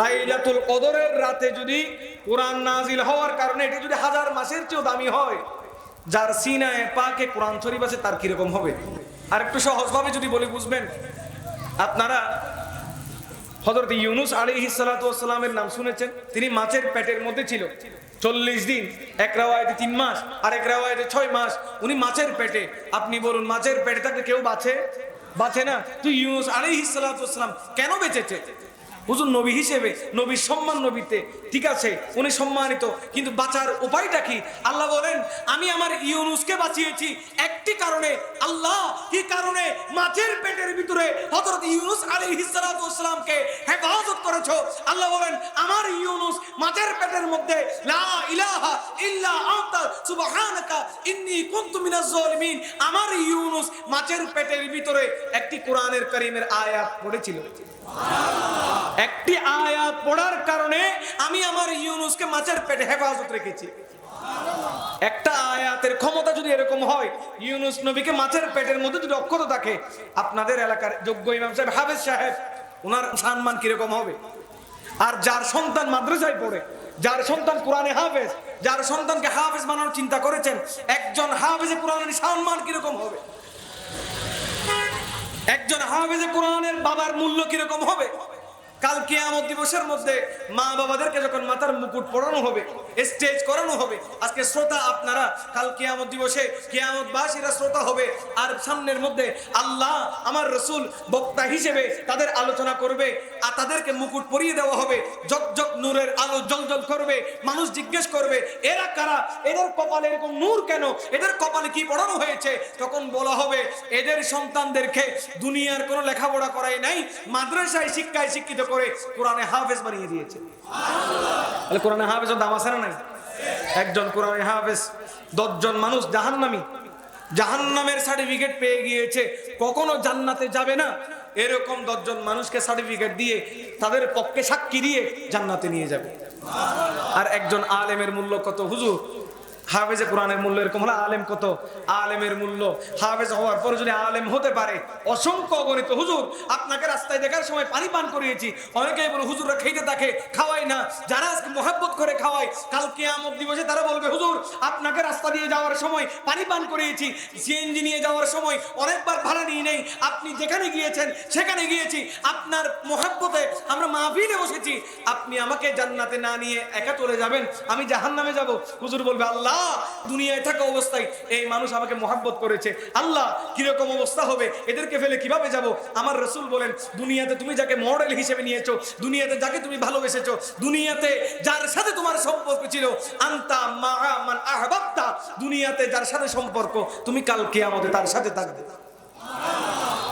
লাইলাতুল কদরের রাতে যদি কোরআন নাজিল হওয়ার কারণে এটি যদি হাজার মাসের চেয়েও দামি হয়, যার সিনায় পাকে কোরআন শরীফ আছে, তার কীরকম হবে? আর একটু সহজভাবে যদি বলি, বুঝবেন? আপনারা হজরত ইউনুস আলী হিসালাতামের নাম শুনেছেন? তিনি মাছের পেটের মধ্যে ছিল। চল্লিশ দিন, এক রাওয়ায়তে তিন মাস, আর এক রাওয়ায়তে ছয় মাস। উনি মাছের পেটে। আপনি বলুন, মাছের পেটে থাকলে কেউ বাঁচে বাঁচে না। তুই ইউনুস আলী হিসালাতাম কেন বেঁচেছে? হুজুর নবী হিসেবে, নবীর সম্মান নবীতে, ঠিক আছে, উনি সম্মানিত, কিন্তু বাঁচার উপায়টা কি? আল্লাহ বলেন, আমি আমার ইউনুসকে বাঁচিয়েছি একটি কারণে, আল্লাহ কি কারণে মাছের পেটের ভিতরে হযরত ইউনুস সালাতু ওয়াসসালামকে হেফাজত করেছ? আল্লাহ বলেন, আমার ইউনুস মাছের পেটের মধ্যে ইল্লা আমার ইউনুস মাছের পেটের ভিতরে একটি কোরআনের কারীমের আয়াত পড়েছিল। একটি আয়াত পড়ার কারণে আমি আমার ইউনুসকে মাছের পেটে হেফাজত রেখেছি। একটা আয়াতের ক্ষমতা যদি এরকম হয়, ইউনুস নবীকে মাছের পেটের মধ্যে যদি অক্ষত থাকে, আপনাদের এলাকার যোগ্য ইমাম সাহেব হাফেজ সাহেব ওনার সম্মান কীরকম হবে? আর যার সন্তান মাদ্রাসায় পড়ে, যার সন্তান কোরআনে হাফেজ, যার সন্তানকে হাফেজ বানানোর চিন্তা করেছেন, একজন হাফেজে কোরআনের সম্মান কীরকম হবে একজন হাফেজে কোরআনের বাবার মূল্য কীরকম হবে? কাল কেয়ামত দিবসের মধ্যে মা বাবাদেরকে যখন মাথার মুকুট পরানো হবে, স্টেজ করানো হবে, আজকে শ্রোতা আপনারা, কাল কেয়ামত দিবসে কেয়ামতবাসীরা শ্রোতা হবে, আর সামনের মধ্যে আল্লাহ আমার রসুল বক্তা হিসেবে তাদের আলোচনা করবে, আর তাদেরকে মুকুট পরিয়ে দেওয়া হবে জক জক নূরের আলো জল জল করবে, মানুষ জিজ্ঞেস করবে, এরা কারা? এদের কপালে এরকম নূর কেন? এদের কপালে কি পড়ানো হয়েছে? তখন বলা হবে, এদের সন্তানদেরকে দুনিয়ার কোনো লেখাপড়া করাই নাই, মাদ্রাসায় শিক্ষায় শিক্ষিত করে কোরআনে হাফেজ বানিয়ে দিয়েছে। তাহলে কোরআনে হাফেজের দাম আছে না নাই? একজন কোরআনে হাফেজ, দশজন মানুষ জাহান্নামী। জাহান্নামের সার্টিফিকেট পেয়ে গিয়েছে, কখনো জান্নাতে যাবে না। এরকম দশজন মানুষকে সার্টিফিকেট দিয়ে তাদের পক্ষে সাক্ষী দিয়ে জান্নাতে নিয়ে যাবে। আর একজন আলেমের মূল্য কত? হুজুর হাফেজে কোরআনের মূল্য এরকম হলো, আলেম কত? আলেমের মূল্য। হাফেজ হওয়ার পরে যদি আলেম হতে পারে, অসংখ্য অগণিত হুজুর আপনাকে রাস্তায় দেখার সময় পানি পান করিয়েছি। অনেকেই বলে, হুজুররা খেতে থাকে খাওয়াই না, যারা আজকে মহাব্বত করে খাওয়ায়, কাল কেয়ামত দিবসে তারা বলবে, হুজুর, আপনাকে রাস্তা দিয়ে যাওয়ার সময় পানি পান করিয়েছি, সিএনজি নিয়ে যাওয়ার সময় অনেকবার ভাড়া নিয়ে নেই, আপনি যেখানে গিয়েছেন, সেখানে গিয়েছি, আপনার মহাব্বতে আমরা মাহফিলে বসেছি, আপনি আমাকে জান্নাতে না নিয়ে একা চলে যাবেন, আমি জাহান্নামে যাব। হুজুর বলবে, আল্লাহ দুনিয়ায় থাকা অবস্থায় এই মানুষ আমাকে মহাব্বত করেছে। আল্লাহ, কীরকম অবস্থা হবে? এদেরকে ফেলে কীভাবে যাব? আমার রসুল বলেন, দুনিয়াতে তুমি যাকে মডেল হিসেবে নিয়েছ, দুনিয়াতে যাকে তুমি ভালোবেসেছো, দুনিয়াতে যার সাথে তোমার সম্পর্ক ছিল, আন্তা মা আহবাবতা, দুনিয়াতে যার সাথে সম্পর্ক, তুমি কালকে আমাদের তার সাথে থাকবে।